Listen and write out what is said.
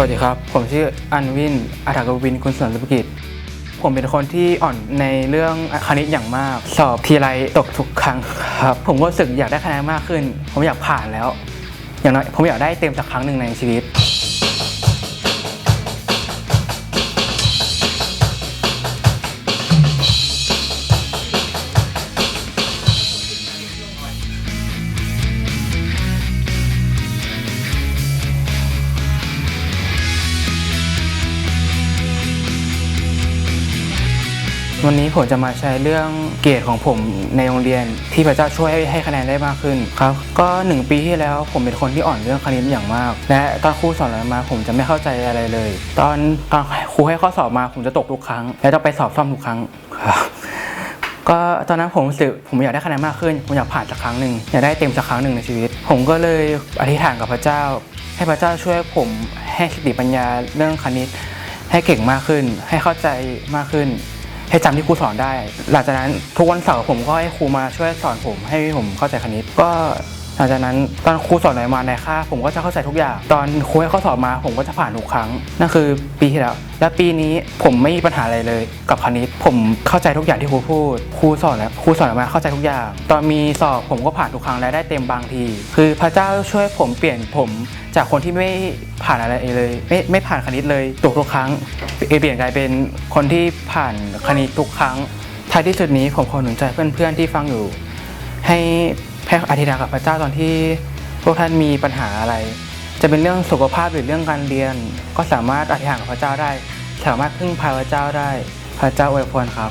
วัสดีครับ ผมชื่ออันวินอัฐกวินคุณสวนธุรกิจ ผมเป็นคนที่อ่อนในเรื่องคณิตอย่างมาก สอบทีไรตกทุกครั้งครับ ผมก็รู้สึกอยากได้คะแนนมากขึ้น ผมอยากผ่านแล้ว อย่างน้อยผมอยากได้เต็มสักครั้งหนึ่งในชีวิต วันนี้ผมจะมาใช้เรื่องเกรดของผมในโรงเรียนที่พระเจ้าช่วยให้ให้คะแนนได้มากขึ้นครับก็หนึ่งปีที่แล้วผมเป็นคนที่อ่อนเรื่องคณิตอย่างมาก และตอนครูสอนอะไรมาผมจะไม่เข้าใจอะไรเลย ตอนตอนครูให้ข้อสอบมาผมจะตกทุกครั้ง และต้องไปสอบซ่อมทุกครั้งครับก็ตอนนั้นผมรู้สึกผมอยากได้คะแนนมากขึ้น ผมอยากผ่านสักครั้งหนึ่งอยากได้เต็มสักครั้งหนึ่งในชีวิต ผมก็เลยอธิษฐานกับพระเจ้า ให้พระเจ้าช่วยผมให้สติปัญญาเรื่องคณิต ให้เก่งมากขึ้น ให้เข้าใจมากขึ้น ให้จำที่ครูสอนได้ หลังจากนั้นทุกวันเสาร์ผมก็ให้ครูมาช่วยสอนผมให้ผมเข้าใจคณิตก็ หลังจากนั้นตอนครูสอนอะไรมาในค่าผมก็จะเข้าใจทุกอย่าง ตอนครูให้ข้อสอบมาผมก็จะผ่านทุกครั้ง นั่นคือปีที่แล้ว และปีนี้ผมไม่มีปัญหาอะไรเลย กับคณิต ผมเข้าใจทุกอย่างที่ครูพูด ครูสอนแล้วครูสอนมาเข้าใจทุกอย่าง ตอนมีสอบผมก็ผ่านทุกครั้งและได้เต็มบางที คือพระเจ้าช่วยผมเปลี่ยนผมจากคนที่ไม่ผ่านอะไรเลย ไม่ไม่ผ่านคณิตเลยตกทุกครั้งเปลี่ยนกลายเป็นคนที่ผ่านคณิตทุกครั้งท้ายที่สุดนี้ผมขอหนุนใจเพื่อนๆที่ฟังอยู่ ให้ ให้อธิษฐานกับพระเจ้าตอนที่พวกท่านมีปัญหาอะไร จะเป็นเรื่องสุขภาพหรือเรื่องการเรียน ก็สามารถอธิษฐานกับพระเจ้าได้ สามารถพึ่งพาพระเจ้าได้ พระเจ้าอวยพรครับ